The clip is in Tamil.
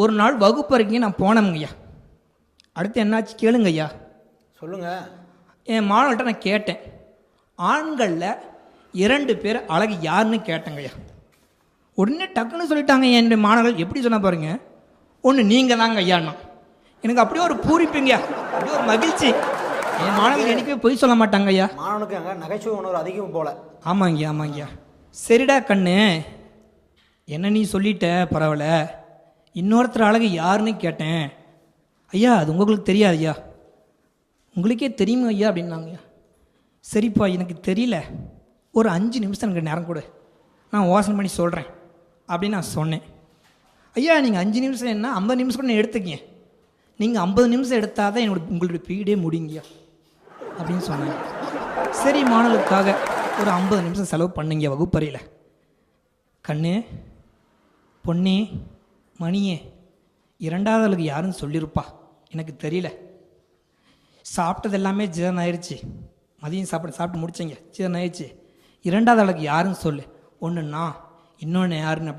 ஒரு நாள் வகுப்பறைக்கு நான் போனேங்க ஐயா அடுத்து என்னாச்சு கேளுங்க ஐயா சொல்லுங்க. என் மாணவர்கிட்ட நான் கேட்டேன். ஆண்களில் இரண்டு பேர் அழகு யாருன்னு கேட்டேங்க ஐயா உடனே டக்குன்னு சொல்லிட்டாங்க என்னுடைய மாணவர்கள். எப்படி சொன்ன பாருங்க. ஒன்று நீங்கள் தாங்க ஐயாண்ணா எனக்கு அப்படியே ஒரு பூரிப்புங்க அப்படியே ஒரு மகிழ்ச்சி. என் மாணவர்கள் என்றைக்குமே பொய் சொல்ல மாட்டாங்க ஐயா மாணவனுக்கு அங்கே நகைச்சுவை உணர்வு அதிகம் போல. ஆமாங்கய்யா ஆமாங்கய்யா. சரிடா கண்ணு. என்ன நீ சொல்லிட்ட பரவாயில்ல. இன்னொருத்தர் அழகு யாருன்னு கேட்டேன். ஐயா அது உங்களுக்கு தெரியாது ஐயா உங்களுக்கே தெரியுமா ஐயா அப்படின்னாங்கய்யா சரிப்பா எனக்கு தெரியல. ஒரு அஞ்சு நிமிஷம் எனக்கு நேரம் கொடு. நான் யோசனை பண்ணி சொல்கிறேன் அப்படின்னு நான் சொன்னேன். ஐயா நீங்கள் அஞ்சு நிமிஷம் என்ன? ஐம்பது நிமிஷம் கூட நான் எடுத்துக்கங்க. நீங்கள் ஐம்பது நிமிஷம் எடுத்தால் தான் என்னோட உங்களுடைய பீடே முடியுங்கய்யா அப்படின்னு சொன்னாங்க. சரி மாணவர்களுக்காக ஒரு ஐம்பது நிமிஷம் செலவு பண்ணுங்க வகுப்பறையில். கண்ணு பொன்னி மணியே இரண்டாவது ஆளுக்கு யாருன்னு சொல்லியிருப்பா எனக்கு தெரியல. சாப்பிட்டது எல்லாமே ஜீரணம் ஆயிடுச்சு மதியம் சாப்பிட சாப்பிட்டு முடிச்சிங்க. ஜீரணம் ஆயிடுச்சு இரண்டாவது ஆளுக்கு யாருன்னு சொல்லு. ஒன்று நான் இன்னொன்று யாருன்னு